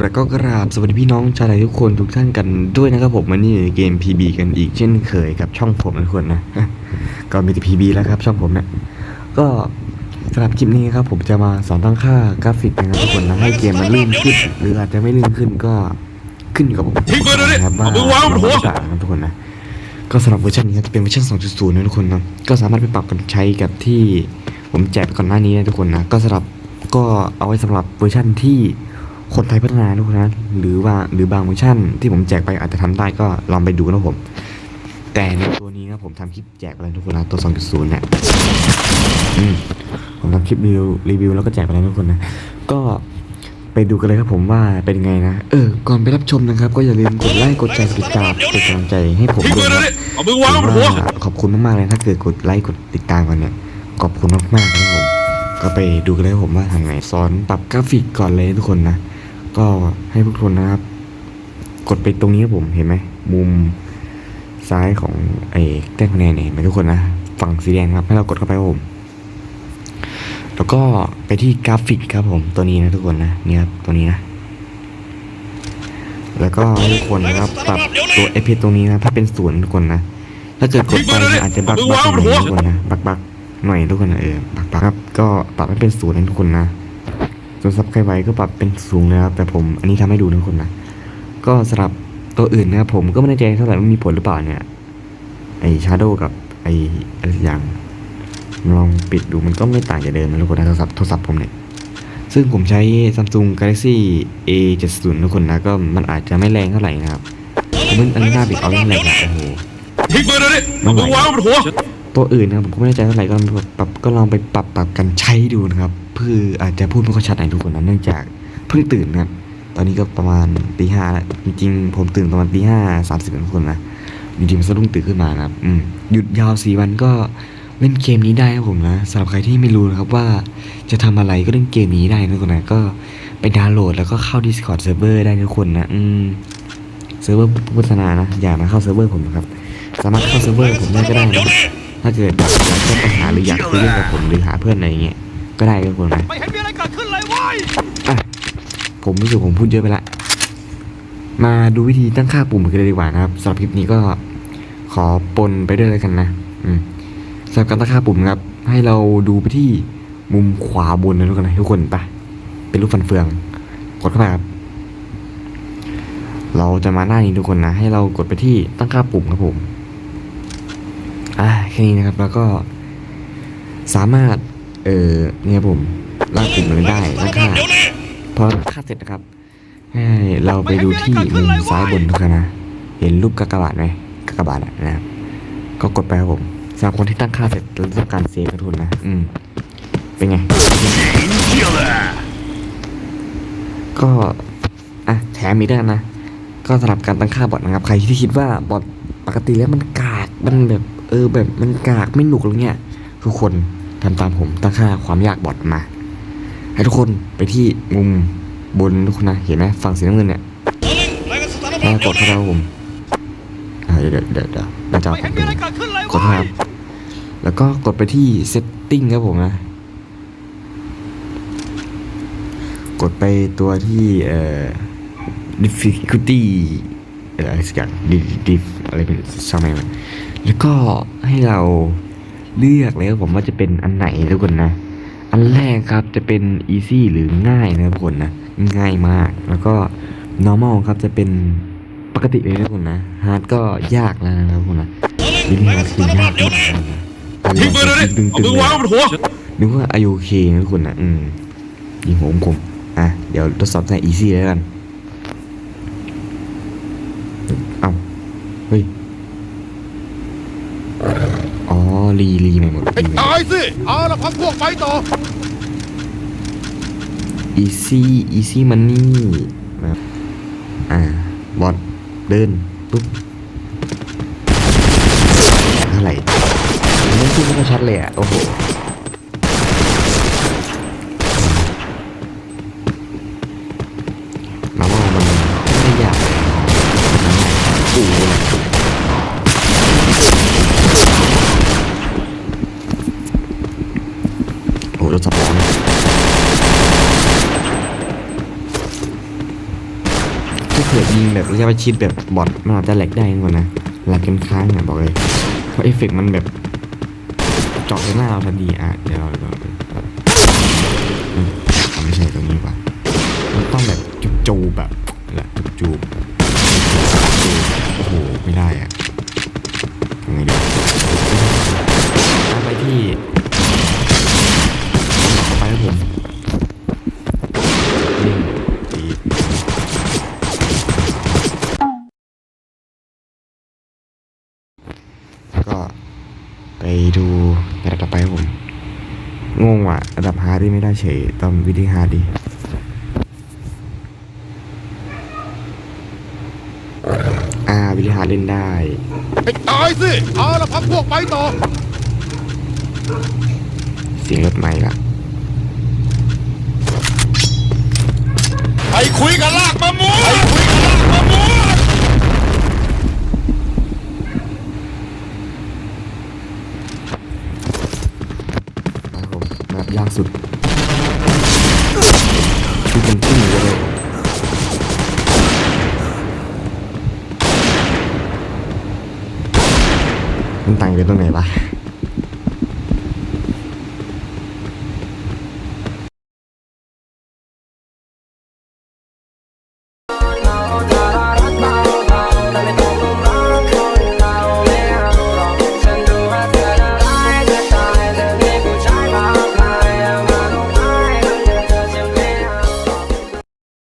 แล้วก็กราบสวัสดีพี่น้องชาวไทยทุกคนทุกท่านกันด้วยนะครับผมวันนี้อยู่ในเกม PB กันอีกเช่นเคยกับช่องผมนะทุกคนนะก็มีแต่ PB แล้วครับช่องผมเนะก็สำหรับคลิปนี้ครับผมจะมาสอนตั้งค่ากราฟิกนะครับทุกคนนะให้เกมมันลื่นขึ้น หรืออาจจะไม่ลื่นขึ้นก็ขึ้นอยู่กับผมทิ้งปืนเดี๋ยวนี้นะครับว่าเอามือวางบนหัวเราจะต่างนะครับทุกคนนะก็สำหรับเวอร์ชันนี้ครับจะเป็นเวอร์ชัน2.0นะทุกคนนะก็สามารถไปปรับกันใช้กับที่ ผมแจกไปก่อนหน้านี้นะทุกคนนะ ก็สำหรับก็เอาไว้สำหรับเวอร์ชันที่คนไทยพัฒนาทุกคนนะหรือว่าหรือบางเวอร์ชันที่ผมแจกไปอาจจะทำได้ก็ลองไปดูนะผม แต่ในตัวนี้นะผมทำคลิปแจกไปแล้วทุกคนนะตัว 2.0เนี่ยอืมผมทำคลิปรีวิวรีวิวแล้วก็แจกไปแล้วทุกคนนะก็ไปดูกันเลยครับผมว่าเป็นไงนะ เออ ก่อนไปรับชมนะครับ ก็อย่าลืมกดไลค์กดแชร์กดติดตามเป็นกำลังใจให้ผมทิ้งด้ปืวยนนะเดี๋ยวนี้เอามือวางบนหัวถือว่าขอบคุณมากๆเลยถ้าเกิดกดไลค์กดติดตามกันเนี่ย ขอบคุณมากๆนะครับผมก็ไปดูกันเลยผมว่าทางไหนสอนปรับกราฟิกก่อนเลยทุกคนนะ ก็ให้ทุกคนนะครับ กดไปตรงนี้ครับผมเห็นไหมมุมซ้ายของไอ้แต้มคะแนนเนี่ยเห็นไหมทุกคนนะฝั่งสีแดงครับ ให้เรากดเข้าไปครับผม แล้วก็ไปที่กราฟิกครับผมตัวนี้นะทุกคนนะเนี่ยครับตัวนี้นะแล้วก็ให้ทุกคนนะครับปรับตัวเอพีตรงนี้นะถ้าเป็นศูนย์ทุกคนนะถ้าเกิดกดไปอาจจะบักบักหน่อยทุกคนนะบักบัก หน่อยทุกคนนะเออบักบักครับก็ปรับให้เป็นศูนย์นะทุกคนนะ ส่วนซับใครไว้ก็ปรับเป็นสูงนะครับ แต่ผมอันนี้ทำให้ดูนะทุกคนนะ ก็สำหรับตัวอื่นนะครับผมก็ไม่แน่ใจเท่าไหร่ว่ามีผลหรือเปล่าเนี่ยไอชาร์โดกับไออะไรสักอย่างลองปิดดูมันก็ไม่ต่างจากเดิมนะทุกคนนะโทรศัพท์โทรศัพท์ผมเนี่ยซึ่งผมใช้ Samsung Galaxy A70 ทุกคนนะก็มันอาจจะไม่แรงเท่าไหร่นะครับมันอันนี้หน้าปิดเอาเรื่องแรงอะโอ้โหทิ้งปืนเดี๋ยวนี้เอามือวางบนหัว ตัวอื่นนะครับผมก็ไม่แน่ใจเท่าไหร่ก็ลองปรับก็ลองไปปรับปรับกันใช้ดูนะครับเพื่ออาจจะพูดไม่ค่อยชัดหน่อยทุกคนนะเนื่องจากเพิ่งตื่นนะครับตอนนี้ก็ประมาณตีห้าแล้วจริงๆ ผมตื่นประมาณตีห้าสามสิบทุกคนนะจริงๆมันสะดุ้งตื่นขึ้นมานะครับหยุดยาวสี่วันก็เล่นเกมนี้ได้ครับผมนะสำหรับใครที่ไม่รู้นะครับว่าจะทำอะไรก็เล่นเกมนี้ได้นะทุกคนนะก็ไปดาวน์โหลดแล้วก็เข้า Discord Server ได้ทุกคนนะอืมเซิร์ฟเวอร์พุทธนานะอย่ามาเข้าเซิร์ฟเวอร์ผมนะครับ สามารถเข้าเซิร์ฟเวอร์ผมได้ก็ได้นะ ถ้าเกิดอยากอยากแก้ปัญหาหรืออยากคุยเล่นกับผมหรือหาเพื่อนอะไรอย่างเงี้ยก็ได้ครับผมนะไม่เห็นมีอะไรเกิดขึ้นเลยเว้ยอะผมรู้สึกผมพูดเยอะไปละ มาดูวิธีตั้งค่าปุ่มกันเลยดีกว่านะครับสำหรับคลิปนี้ก็ขอปนไปด้วยเลยกันนะอืมสำหรับการตั้งค่าปุ่มนะครับ ให้เราดูไปที่มุมขวาบนนะทุกคนนะทุกคนไปะเป็นรูปฟันเฟือง กดเข้าไปครับ เราจะมาหน้านี้ทุกคนนะ ให้เรากดไปที่ตั้งค่าปุ่มครับผมอ่าแค่นี้นะครับ แล้วก็สามารถ เออเนี่ยผมลากปุ่มเลยได้ลากค่าพอค่าเสร็จนะครับ ให้เราไปดูที่มุมซ้ายบนทุกคนนะ เห็นรูปกากบาทไหมกากบาทอะนะครับ ก็กดไปครับผมสำหรับคนที่ตั้งค่าเสร็จแล้วต้องการเซฟกระทุนนะ อืม เป็นไง ก็อะแถมอีกด้วยนะ ก็สำหรับการตั้งค่าบอทนะครับ ใครที่คิดว่าบอทปกติแล้วมันกาก มันแบบ เออแบบมันกากไม่หนุกอะไรเงี้ยทุกคนทำตามผมตั้งค่าความยากบอทมา ให้ทุกคนไปที่มุมบนทุกคนนะเห็นไหมฝั่งสีน้ำเงินเนี่ยกดเข้าไปครับผมเดี๋ยวเดี๋ยวเดี๋ยวหน้าจอไม่ผมเป็นกดนเลยกดเว้เข้าไปครับแล้วก็กดไปที่ setting ครับผมนะ กดไปตัวที่เอ่อ difficulty อะไรสักอย่าง diff diff อะไรเป็นช่างแม่งมัน แล้วก็ให้เราเลือกเลยครับผมว่าจะเป็นอันไหนทุกคนนะ อันแรกครับจะเป็น easy หรือง่ายนะครับทุกคนนะง่ายมาก แล้วก็ normal ครับจะเป็นปกติเลยนะทุกคนนะ hard ก็ยากแล้วนะครับทุกคนนะวิธี hard คือยากมากนะทิ้งปืนเลยวนี้ตึงเอาๆมือเลวางบนหัวนึกว่าอายุเคนะทุกคนนะอืมยิงหัวผมอะเดี๋ยวทดสอบใส่ easy แล้วกันเอ้าเฮ้ย อ๋อรีรีใหม่หมดรีใหม่หมด ตายสิเอาละพักพวกไปต่อ easy easy money นะครับอ่าบอทเดินปุ๊บเท่าไหร่ไม่พูดไม่ค่อยชัดเลยอะ โอ้โห มาว่ามันไม่ได้ยากปู่เลย โอ้ รถสปอร์ตถ้าเผื่อยิงแบบระยะประชิดแบบบอทมันอาจจะแหลกได้ก่อนนะหลกกันค้างอะบอกเลยเพราะเอฟเฟกต์มันแบบเจาะในหน้าเราทันทีอะเดี๋ยวเราเราอืมอะไม่ใช่ตรงนี้ป่ะมันต้องแบบจุบจูบแบบแหละจุบจูบจูบโอ้โหไม่ได้อะทำไงดีไปที่ ระดับฮาร์ดที่ไม่ได้เฉยต้องวิธีฮาร์ดดีอ่าวิธีฮาร์ดเล่นได้ให้ตายสิเอาละพักพวกไปต่อ เสียงรถใหม่ละไปคุยกับลากมะม่วงไปคุยกับลากมะม่วง ครับผมแบบ ยากสุดคือเป็นขึ้นเลยมันต่างกันตรงไหนวะ